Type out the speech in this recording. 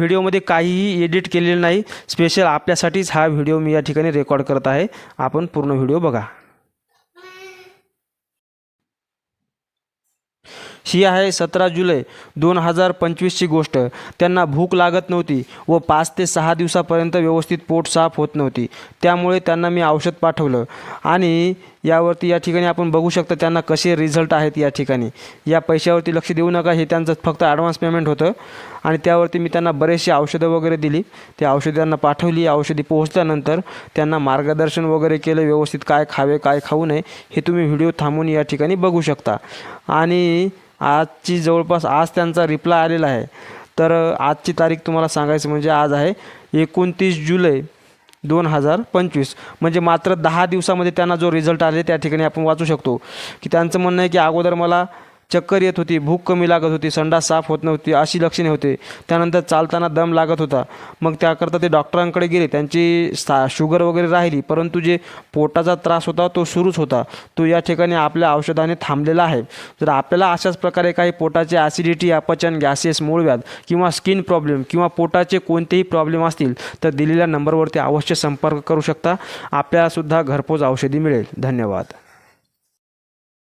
व्हिडिओमध्ये काहीही एडिट केलेलं नाही. स्पेशल आपल्यासाठीच हा व्हिडिओ मी या ठिकाणी रेकॉर्ड करत आहे. आपण पूर्ण व्हिडिओ बघा. ही आहे सतरा जुलै दोन हजार पंचवीसची गोष्ट. त्यांना भूक लागत नव्हती व पाच ते सहा दिवसापर्यंत व्यवस्थित पोट साफ होत नव्हती. त्यामुळे त्यांना मी औषध पाठवलं. आणि यावरती या ठिकाणी आपण बघू शकता त्यांना कसे रिझल्ट आहेत या ठिकाणी. या पैशावरती लक्ष देऊ नका हे त्यांचं फक्त ॲडव्हान्स पेमेंट होतं. आणि त्यावरती मी त्यांना बरेचशी औषधं वगैरे दिली. ते औषधं त्यांना पाठवली. औषधी पोहोचल्यानंतर त्यांना मार्गदर्शन वगैरे केलं. व्यवस्थित काय खावे काय खाऊ नये हे तुम्ही व्हिडिओ थांबून या ठिकाणी बघू शकता. आणि आजची जवळपास आज त्यांचा रिप्लाय आलेला आहे. तर आजची तारीख तुम्हाला सांगायचं म्हणजे आज आहे एकोणतीस जुलै दोन हजार पंचवीस. म्हणजे मात्र दहा दिवसामध्ये त्यांना जो रिझल्ट आले त्या ठिकाणी आपण वाचू शकतो. की त्यांचं म्हणणं आहे की अगोदर मला चक्कर येत होती भूक कमी लागत होती संडास साफ होत नव्हती अशी लक्षणे होते. त्यानंतर चालताना दम लागत होता. मग त्याकरता ते डॉक्टरांकडे गेले. त्यांची सा शुगर वगैरे राहिली परंतु जे पोटाचा त्रास होता तो सुरूच होता. तो या ठिकाणी आपल्या औषधाने थांबलेला आहे. जर आपल्याला अशाच प्रकारे काही पोटाचे ॲसिडिटी अपचन गॅसेस मूळव्याध किंवा स्किन प्रॉब्लेम किंवा पोटाचे कोणतेही प्रॉब्लेम असतील तर दिलेल्या नंबरवरती अवश्य संपर्क करू शकता. आपल्यालासुद्धा घरपोच औषधी मिळेल. धन्यवाद.